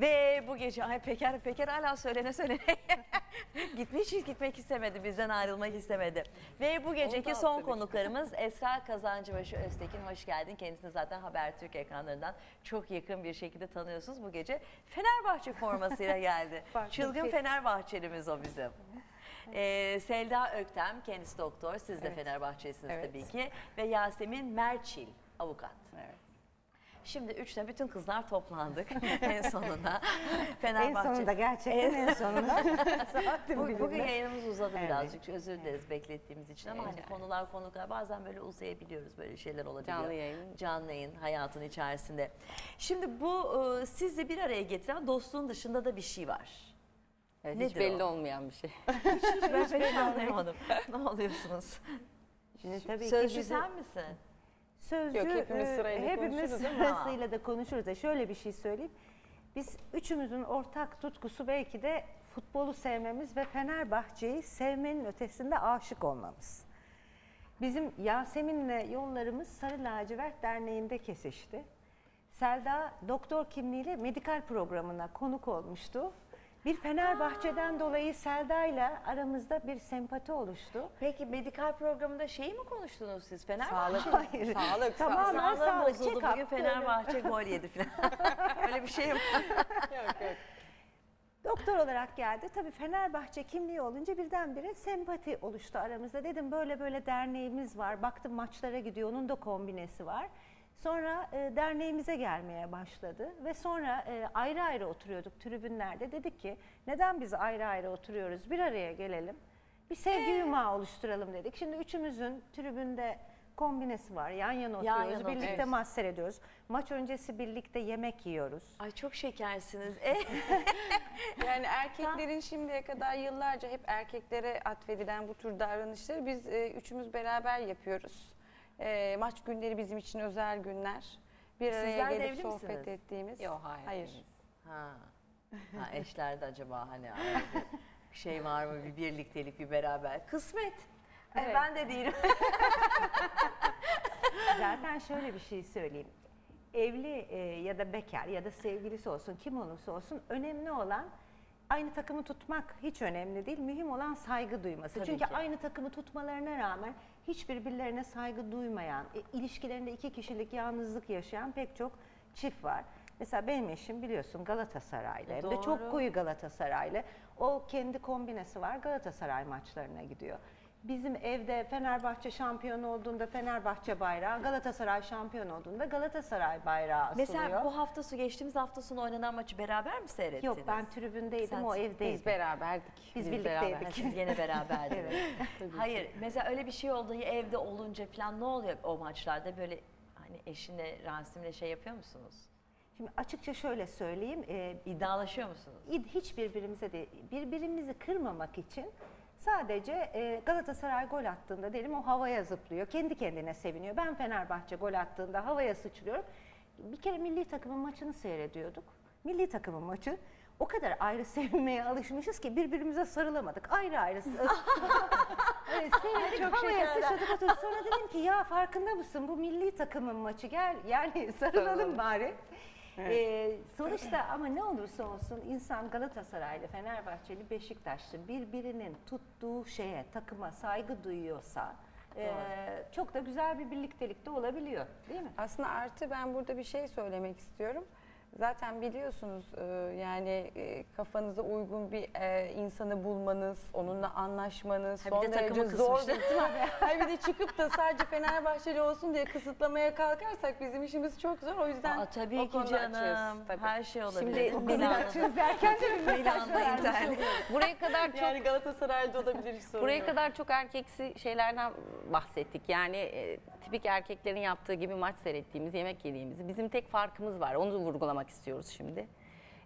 Ve bu gece ay Peker Peker hala söylene söylene gitmiş hiç gitmek istemedi bizden ayrılmak istemedi. Ve bu geceki son konuklarımız Esra Kazancıbaşı Öztekin hoş geldin. Kendisini zaten Habertürk ekranlarından çok yakın bir şekilde tanıyorsunuz. Bu gece Fenerbahçe formasıyla geldi. Çılgın Fenerbahçelimiz o bizim. Ee, Selda Öktem kendisi doktor siz de Evet. Fenerbahçelisiniz Evet. tabii ki ve Yasemin Merçil avukat. Evet. Şimdi üçte bütün kızlar toplandık en sonunda. En Fenerbahçe. sonunda gerçekten en sonunda. Bugün birinde. yayınımız uzadı Evet. birazcık. Özür dileriz beklettiğimiz için ama hani konular konuklar bazen böyle uzayabiliyoruz. Böyle şeyler olabiliyor. Canlı yayın. Canlı yayın hayatın içerisinde. Şimdi bu e, sizi bir araya getiren dostluğun dışında da bir şey var. Evet, Nedir hiç belli o? olmayan bir şey. Ben hiç anlayamadım. ne oluyorsunuz? Şimdi tabii ki Sözcü bizi- sen misin? Sözcü Yok, hepimiz e, sırayla hepimiz konuşuruz sırasıyla da konuşuruz. da Şöyle bir şey söyleyeyim. Biz üçümüzün ortak tutkusu belki de futbolu sevmemiz ve Fenerbahçe'yi sevmenin ötesinde aşık olmamız. Bizim Yasemin'le yollarımız Sarı Lacivert Derneği'nde kesişti. Selda doktor kimliğiyle medikal programına konuk olmuştu. Bir Fenerbahçe'den dolayı Selda'yla aramızda bir sempati oluştu. Peki medikal programında şeyi mi konuştunuz siz? Fenerbahçe Sağlık. Hayır. Sağlık. Tamamen sağlık. Sağlık, bozuldu. check-up Bugün Fenerbahçe gol yedi falan. Öyle bir şey mi? Yok yok. Doktor olarak geldi. Tabii Fenerbahçe kimliği olunca birdenbire sempati oluştu aramızda. Dedim böyle böyle derneğimiz var. Baktım maçlara gidiyor. Onun da kombinesi var. Sonra e, derneğimize gelmeye başladı ve sonra e, ayrı ayrı oturuyorduk tribünlerde. Dedik ki neden biz ayrı ayrı oturuyoruz? Bir araya gelelim. Bir sevgi yumağı oluşturalım dedik. Şimdi üçümüzün tribünde kombinesi var. Yan yana oturuyoruz. yana birlikte oturuyoruz. maç seyrediyoruz. Maç öncesi birlikte yemek yiyoruz. Ay çok şekersiniz. E, Yani erkeklerin şimdiye kadar yıllarca hep erkeklere atfedilen bu tür davranışları biz e, üçümüz beraber yapıyoruz. E, maç günleri bizim için özel günler. Bir araya Sizler de gelip evli sohbet misiniz? ettiğimiz. Yok hayır. Hayır. ha. ha eşlerde acaba hani arada bir şey var mı? Bir birliktelik, bir beraber. Kısmet. Ay, Evet. Ben de değilim. Zaten şöyle bir şey söyleyeyim. Evli e, ya da bekar ya da sevgilisi olsun kim olursa olsun önemli olan aynı takımı tutmak hiç önemli değil. Mühim olan saygı duyması. Tabii Çünkü ki. aynı takımı tutmalarına rağmen hiçbirbirlerine saygı duymayan, e, ilişkilerinde iki kişilik yalnızlık yaşayan pek çok çift var. Mesela benim eşim biliyorsun Galatasaraylı. Hem de çok koyu Galatasaraylı. O kendi kombinesi var Galatasaray maçlarına gidiyor. Bizim evde Fenerbahçe şampiyon olduğunda Fenerbahçe bayrağı, Galatasaray şampiyon olduğunda Galatasaray bayrağı asılıyor. Mesela bu hafta sonu geçtiğimiz hafta sonu oynanan maçı beraber mi seyrettiniz? Yok ben tribündeydim, Sen- o evdeydi. Biz beraberdik. Biz Ha, birlikteydik. siz gene beraberdiniz. Hayır mesela öyle bir şey olduğu evde olunca falan ne oluyor o maçlarda böyle hani eşinle Rasim'le şey yapıyor musunuz? Şimdi açıkça şöyle söyleyeyim, e, İddialaşıyor musunuz? hiç birbirimize de birbirimizi kırmamak için sadece e, Galatasaray gol attığında derim o havaya zıplıyor. Kendi kendine seviniyor. Ben Fenerbahçe gol attığında havaya sıçrıyorum. Bir kere milli takımın maçını seyrediyorduk. Milli takımın maçı. O kadar ayrı sevinmeye alışmışız ki birbirimize sarılamadık. Ayrı ayrı. Evet, seyredip havaya sıçradık oturduk. Sonra dedim ki ya farkında mısın bu milli takımın maçı gel yani sarılalım bari. Ee, sonuçta ama ne olursa olsun insan Galatasaraylı, Fenerbahçeli, Beşiktaşlı birbirinin tuttuğu şeye, takıma saygı duyuyorsa e, çok da güzel bir birliktelik de olabiliyor değil mi? Aslında artı ben burada bir şey söylemek istiyorum. Zaten biliyorsunuz e, yani e, kafanıza uygun bir e, insanı bulmanız, onunla anlaşmanız Ha, bir son de takımı derece zor kısmışlar. bir Hayır bir de çıkıp da sadece Fenerbahçeli olsun diye kısıtlamaya kalkarsak bizim işimiz çok zor. O yüzden Aa, tabii o ki konuda açığız, canım. tabii. Her şey olabilir. Şimdi biz- planlı- derken de bir internet. Buraya kadar çok Yani Galatasaray'da olabilir hiç sorun buraya yok. kadar çok erkeksi şeylerden bahsettik. Yani e, tipik erkeklerin yaptığı gibi maç seyrettiğimiz, yemek yediğimiz. Bizim tek farkımız var. Onu vurgulamak istiyoruz şimdi.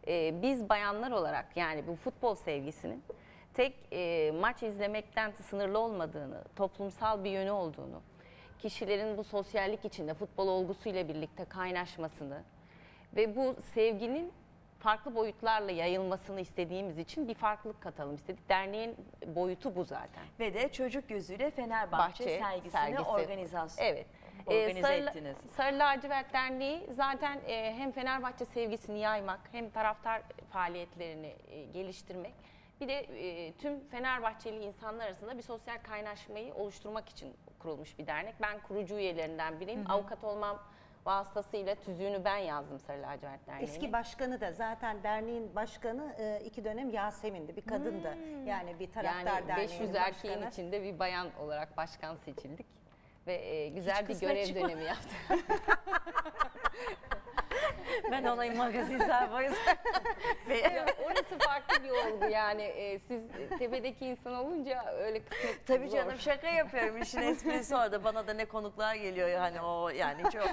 E, biz bayanlar olarak yani bu futbol sevgisinin tek e, maç izlemekten sınırlı olmadığını, toplumsal bir yönü olduğunu, kişilerin bu sosyallik içinde futbol olgusuyla birlikte kaynaşmasını ve bu sevginin farklı boyutlarla yayılmasını istediğimiz için bir farklılık katalım istedik. Derneğin boyutu bu zaten. Ve de çocuk gözüyle Fenerbahçe Bahçe sergisini sergisi. organizasyon. Evet. Organize Ee, Sarı, ettiniz. Sarı Lacivert Derneği zaten e, hem Fenerbahçe sevgisini yaymak hem taraftar faaliyetlerini e, geliştirmek bir de e, tüm Fenerbahçeli insanlar arasında bir sosyal kaynaşmayı oluşturmak için kurulmuş bir dernek. Ben kurucu üyelerinden biriyim. Avukat olmam vasıtasıyla tüzüğünü ben yazdım Sarı Lacivert Derneği'ne. Eski başkanı da zaten derneğin başkanı e, iki dönem Yasemin'di. Bir kadındı. Yani bir taraftar yani derneğinin 500 erkeğin başkanı. içinde bir bayan olarak başkan seçildik ve e, güzel bir kısmet görev çıkmadı. dönemi yaptık. Ben olayım magazin sayfayız. Ya orası farklı bir olgu yani e, siz tepedeki insan olunca öyle kısmet Tabii zor. canım şaka yapıyorum. İşin esprisi orada. Bana da ne konuklar geliyor yani o yani çok.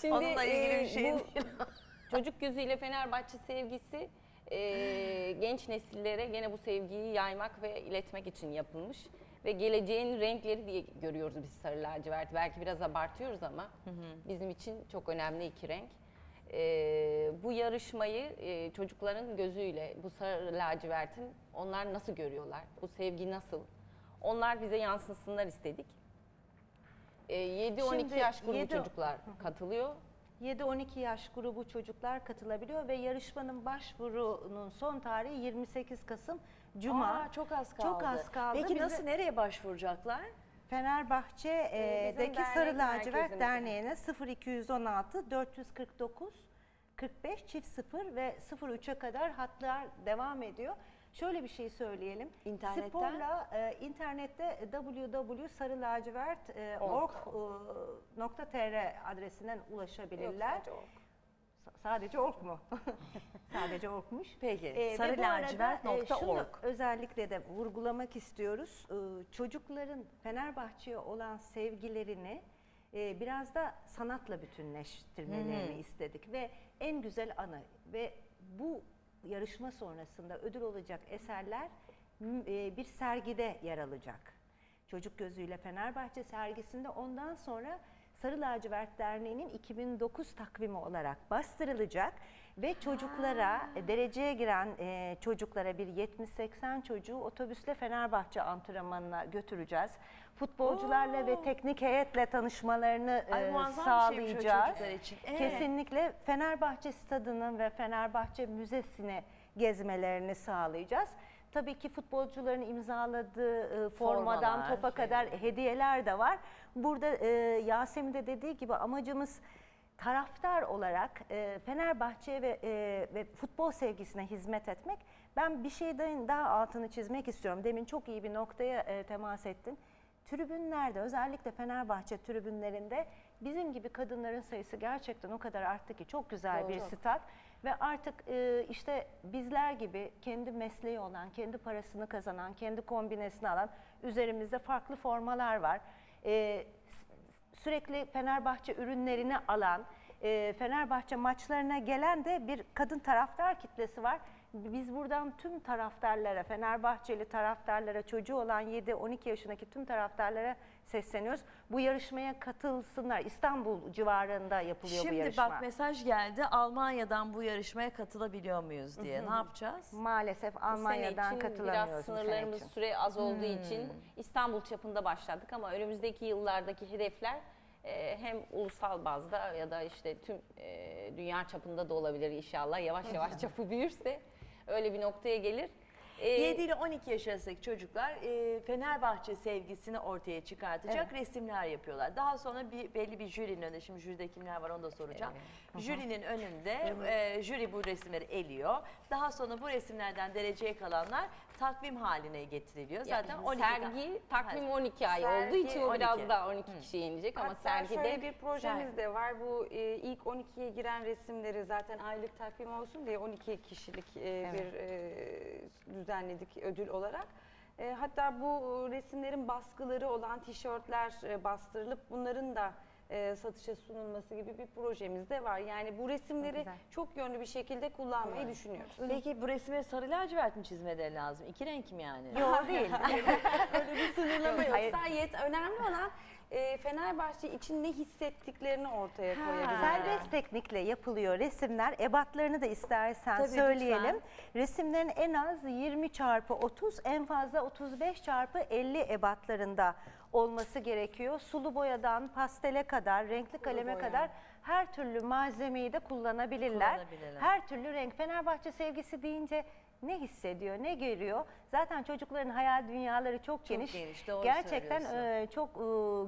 Şimdi Onunla ilgili e, bir şey bu değil. çocuk gözüyle Fenerbahçe sevgisi e, genç nesillere gene bu sevgiyi yaymak ve iletmek için yapılmış. Ve geleceğin renkleri diye görüyoruz biz sarı lacivert. Belki biraz abartıyoruz ama bizim için çok önemli iki renk. E, bu yarışmayı e, çocukların gözüyle bu sarı lacivertin onlar nasıl görüyorlar? Bu sevgi nasıl? Onlar bize yansınsınlar istedik. E, 7-12 Şimdi yaş grubu yedi- çocuklar katılıyor. 7-12 yaş grubu çocuklar katılabiliyor ve yarışmanın başvurunun son tarihi 28 Kasım Cuma. Aa, çok az kaldı. Çok az kaldı. Peki Bize- nasıl nereye başvuracaklar? Fenerbahçe'deki bizim Sarı Lacivert. Derneği'ne 0216 449 45 çift 0 ve 03'e kadar hatlar devam ediyor. Şöyle bir şey söyleyelim. İnternetten? Sporla e, internette www.sarılacivert.org.tr adresinden ulaşabilirler. Yok, sadece ork mu? Sadece orkmuş. Peki, Ee, sarılacivert.org. e, özellikle de vurgulamak istiyoruz. Ee, çocukların Fenerbahçe'ye olan sevgilerini e, biraz da sanatla bütünleştirmelerini istedik ve en güzel anı ve bu yarışma sonrasında ödül olacak eserler e, bir sergide yer alacak. Çocuk Gözüyle Fenerbahçe sergisinde ondan sonra Sarı Lacivert Derneği'nin 2009 takvimi olarak bastırılacak ve çocuklara, e, dereceye giren e, çocuklara bir 70-80 çocuğu otobüsle Fenerbahçe antrenmanına götüreceğiz. Futbolcularla ve teknik heyetle tanışmalarını Ay, e, şeymiş o sağlayacağız. çocuklar için. Evet. Kesinlikle Fenerbahçe stadının ve Fenerbahçe müzesini gezmelerini sağlayacağız. Tabii ki futbolcuların imzaladığı e, formadan Formalar, topa şey. kadar hediyeler de var. Burada e, Yasemin de dediği gibi amacımız taraftar olarak e, Fenerbahçe ve, e, ve futbol sevgisine hizmet etmek. Ben bir şeyden daha altını çizmek istiyorum. Demin çok iyi bir noktaya e, temas ettin. Tribünlerde özellikle Fenerbahçe tribünlerinde bizim gibi kadınların sayısı gerçekten o kadar arttı ki çok güzel bir stat ve artık e, işte bizler gibi kendi mesleği olan, kendi parasını kazanan, kendi kombinesini alan üzerimizde farklı formalar var. E, sürekli Fenerbahçe ürünlerini alan, e, Fenerbahçe maçlarına gelen de bir kadın taraftar kitlesi var. Biz buradan tüm taraftarlara, Fenerbahçeli taraftarlara, çocuğu olan 7-12 yaşındaki tüm taraftarlara sesleniyoruz. Bu yarışmaya katılsınlar. İstanbul civarında yapılıyor bu Şimdi yarışma. bak mesaj geldi. Almanya'dan bu yarışmaya katılabiliyor muyuz diye. Ne yapacağız? Maalesef Bu sene Almanya'dan için katılamıyoruz. biraz bu sınırlarımız için. süre az olduğu Hmm. için İstanbul çapında başladık ama önümüzdeki yıllardaki hedefler e, hem ulusal bazda ya da işte tüm e, dünya çapında da olabilir inşallah. Yavaş yavaş çapı büyürse öyle bir noktaya gelir. E, 7 ile 12 yaş arasındaki çocuklar e, Fenerbahçe sevgisini ortaya çıkartacak resimler yapıyorlar. Daha sonra bir belli bir jürinin önünde, şimdi jüride kimler var onu da soracağım. Jürinin önünde e, jüri bu resimleri eliyor. Daha sonra bu resimlerden dereceye kalanlar takvim haline getiriliyor. Zaten yani 12 sergi takvim 12 ay Sergi olduğu için o 12. biraz daha 12 kişiye inecek ama Hatta sergide şöyle bir projemiz de var. Bu e, ilk 12'ye giren resimleri zaten aylık takvim olsun diye 12 kişilik e, bir e, düzenledik ödül olarak. E, hatta bu resimlerin baskıları olan tişörtler e, bastırılıp bunların da e, satışa sunulması gibi bir projemiz de var. Yani bu resimleri güzel. çok yönlü bir şekilde kullanmayı düşünüyoruz. Peki bu resimleri sarı lacivert mi çizmeleri lazım? İki renk mi yani? Yok değil. Öyle bir sınırlama yok. Hayır. Sayet önemli olan e, Fenerbahçe için ne hissettiklerini ortaya Ha. koyabilirler. Serbest teknikle yapılıyor resimler. Ebatlarını da istersen Tabii, söyleyelim. lütfen. Resimlerin en az 20 çarpı 30, en fazla 35 çarpı 50 ebatlarında olması gerekiyor. Sulu boyadan pastele kadar, renkli kaleme boya. kadar her türlü malzemeyi de kullanabilirler. Kullanabilirler. Her türlü renk. Fenerbahçe sevgisi deyince ne hissediyor, ne görüyor? Zaten çocukların hayal dünyaları çok, geniş. geniş, doğru Gerçekten e, çok e,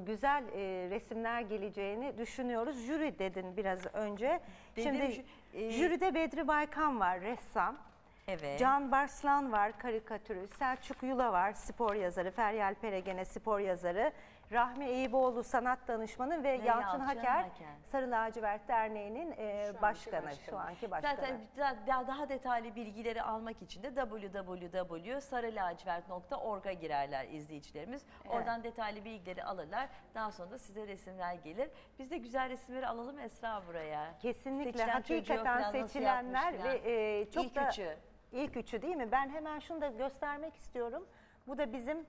güzel e, resimler geleceğini düşünüyoruz. Jüri dedin biraz önce. Dedim, Şimdi e, jüride Bedri Baykan var, ressam. Evet. Can Barslan var, karikatürist. Selçuk Yula var, spor yazarı. Feryal Peregene, spor yazarı. Rahmi Eyüboğlu, sanat danışmanı ve, Yalçın, Yalçın Haker, Haker. Sarı Lacivert Derneği'nin e, anki başkanı, başkanı. şu anki başkanı. Zaten daha, daha- detaylı bilgileri almak için de www.sarılacivert.org'a girerler izleyicilerimiz. Oradan detaylı bilgileri alırlar. Daha sonra da size resimler gelir. Biz de güzel resimleri alalım Esra buraya. Kesinlikle Seçilen hakikaten seçilenler ve e, çok İlk da üçü. İlk üçü değil mi? Ben hemen şunu da göstermek istiyorum. Bu da bizim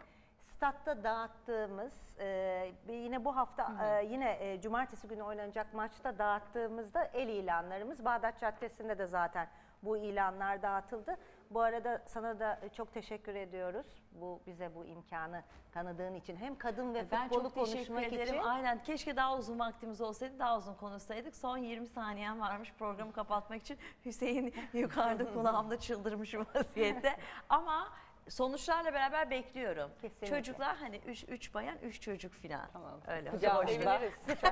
statta dağıttığımız e, yine bu hafta e, yine e, cumartesi günü oynanacak maçta dağıttığımızda el ilanlarımız Bağdat Caddesi'nde de zaten bu ilanlar dağıtıldı. Bu arada sana da çok teşekkür ediyoruz. Bu bize bu imkanı tanıdığın için hem kadın ve Ben futbolu çok teşekkür konuşmak ederim. için Aynen keşke daha uzun vaktimiz olsaydı daha uzun konuşsaydık. Son 20 saniyem varmış programı kapatmak için. Hüseyin yukarıda kulağımda çıldırmış vaziyette. Ama sonuçlarla beraber bekliyorum. Kesinlikle. Çocuklar hani 3 3 bayan 3 çocuk falan. Tamam. Öyle. Kucağımızda.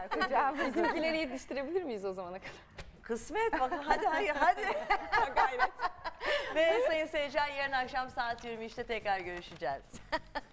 Kucağımızda. Bizimkileri yetiştirebilir miyiz o zamana kadar? Kısmet bak hadi hadi hadi. Ve sayın seyirciler yarın akşam saat 23'te tekrar görüşeceğiz.